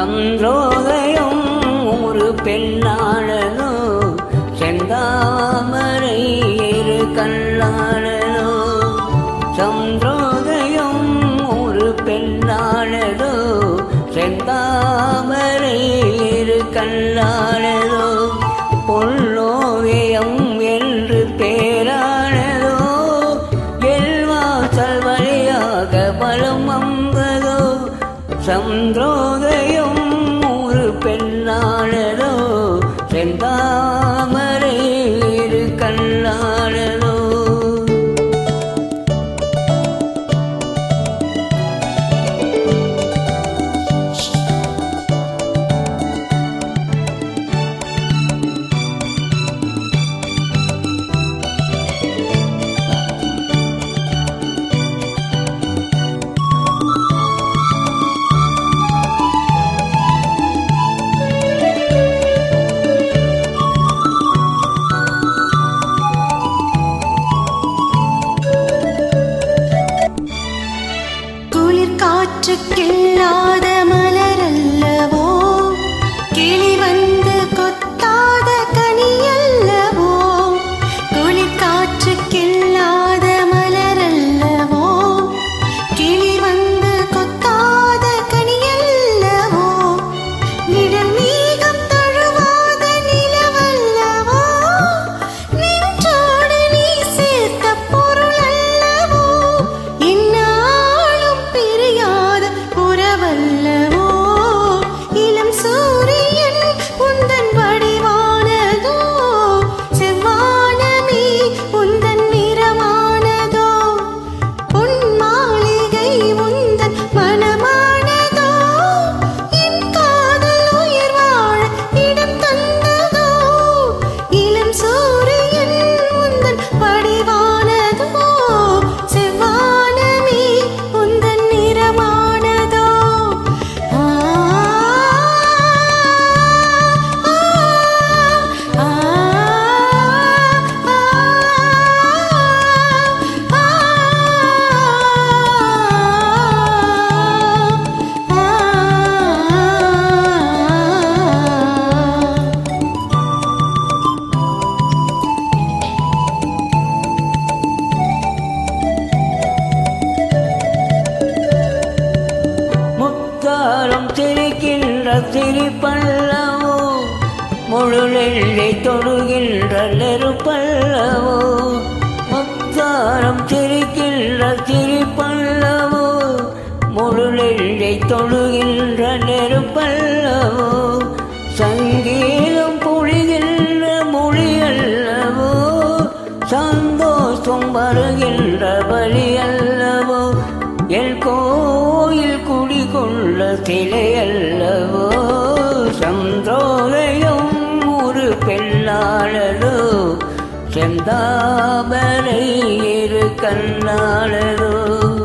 சந்திரோதயம் ஒரு பெண்ணாளனோ செந்தாமரை இரு கண்ணாளனோ. சந்திரோதயம் ஒரு பெண்ணாளனோ செந்தாமரை இரு கண்ணாளனோ. பொன்னோவியம் என்று பேரானதோ எல்வாசல் வழியாக பலம் அம்பதோ. சந்திரோதயம் காற்றுக்கில்லாத மலரல்லவோ? கிளி வந்து கொத்தாத கனியல்லவோ? குளிர் காற்றுக்கில்லாத சிரிப்பல்லவோ முழு நெல்லை தொடுகின்ற நெருப்பல்லவோ முத்தாரம் சிரிக்கின்ற சிரிப்பல்லவோ முழு நெல்லை தொடுகின்ற நெருப்பல்லவோ சங்கீதம் பொழிகின்ற மொழி அல்லவோ சந்தோஷம் வருகின்ற பலி கிளையல்லவோ சந்தோகையும் ஒரு பெண்ணாளரோ? செந்தாபரை இரு கண்ணாளரோ?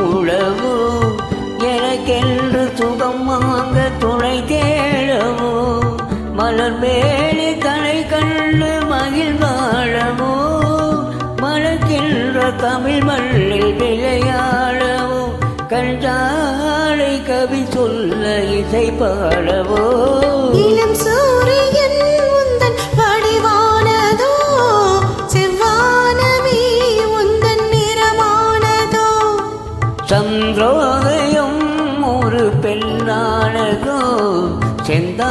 உழவு எனக்கென்று சுகம் வாங்க துணை தேடவோ? மலர் மேலே தலை கண்டு மகிழ் வாழவோ? மலக்கின்ற தமிழ் மண்ணில் விளையாடவோ? கண்டாலை கவி சொல்ல இசை பாடவோ? பெண்ணானதோ செந்தா